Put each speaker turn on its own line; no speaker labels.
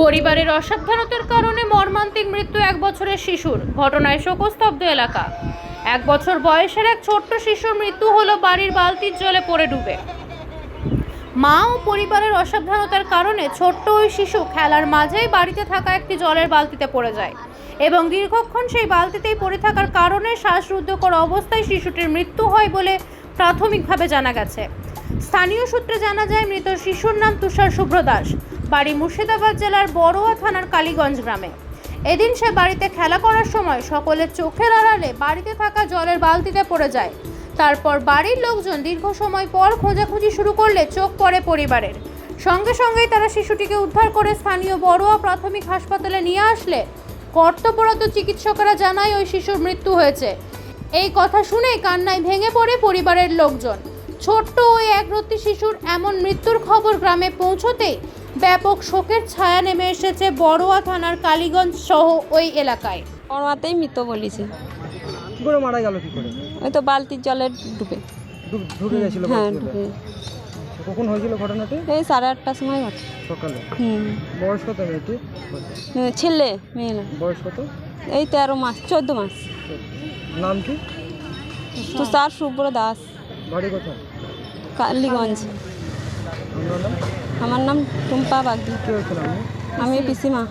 পরিবারের অসাবধানতার কারণে মর্মান্তিক মৃত্যু এক বছরের শিশুর। ঘটনায় শোকস্তব্ধ এলাকা। এক বছর বয়সের এক ছোট্ট শিশুর মৃত্যু হলো বাড়ির বালতির জলে পড়ে ডুবে। মা ও পরিবারের অসাবধানতার কারণে ছোট্ট ওই শিশু খেলার মাঝেই বাড়িতে থাকা একটি জলের বালতিতে পড়ে যায় এবং দীর্ঘক্ষণ সেই বালতিতেই পড়ে থাকার কারণে শ্বাসরুদ্ধকর অবস্থায় শিশুটির মৃত্যু হয় বলে প্রাথমিকভাবে জানা গেছে। স্থানীয় সূত্রে জানা যায়, মৃত শিশুর নাম তুষার শুভ্র দাস। বাড়ি মুর্শিদাবাদ জেলার বড়ুয়া থানার কালীগঞ্জ গ্রামে। এদিন সে বাড়িতে খেলা করার সময় সকলের চোখের আড়ালে বাড়িতে থাকা জলের বালতিতে পড়ে যায়। তারপর বাড়ির লোকজন দীর্ঘ সময় পর খোঁজাখুঁজি শুরু করলে চোখ পড়ে পরিবারের। সঙ্গে সঙ্গেই তারা শিশুটিকে উদ্ধার করে স্থানীয় বড়ুয়া প্রাথমিক হাসপাতালে নিয়ে আসলে কর্তব্যরত চিকিৎসকরা জানায় ওই শিশুর মৃত্যু হয়েছে। এই কথা শুনেই কান্নায় ভেঙে পড়ে পরিবারের লোকজন। ছোট্ট ওই একরত্তি শিশুর এমন মৃত্যুর খবর গ্রামে পৌঁছতেই ব্যাপক শোকের ছায়া নেমে এসেছে বড়ুয়া থানার কালীগঞ্জ সহ ওই এলাকায়।
পড়াতেই মৃত বলেছে।
কি করে মারা গেল কি করে?
ওই তো বালতির জলে ডুবে।
ঢুকে গেছিল
হ্যাঁ ডুবে।
কখন হয়েছিল ঘটনাটি?
এই সাড়ে আটটার সময় ঘটে।
সকালে?
হুম।
বয়স কত মেয়েটি
ছেলে মেয়ে না।
বয়স কত?
এই তেরো মাস চোদ্দ মাস।
নাম কি?
শুভ্র দাস।
বাড়ি কোথায়?
কালীগঞ্জ।
আপনার নাম?
আমার নাম টুম্পা বাগদি। আমি পিসিমা।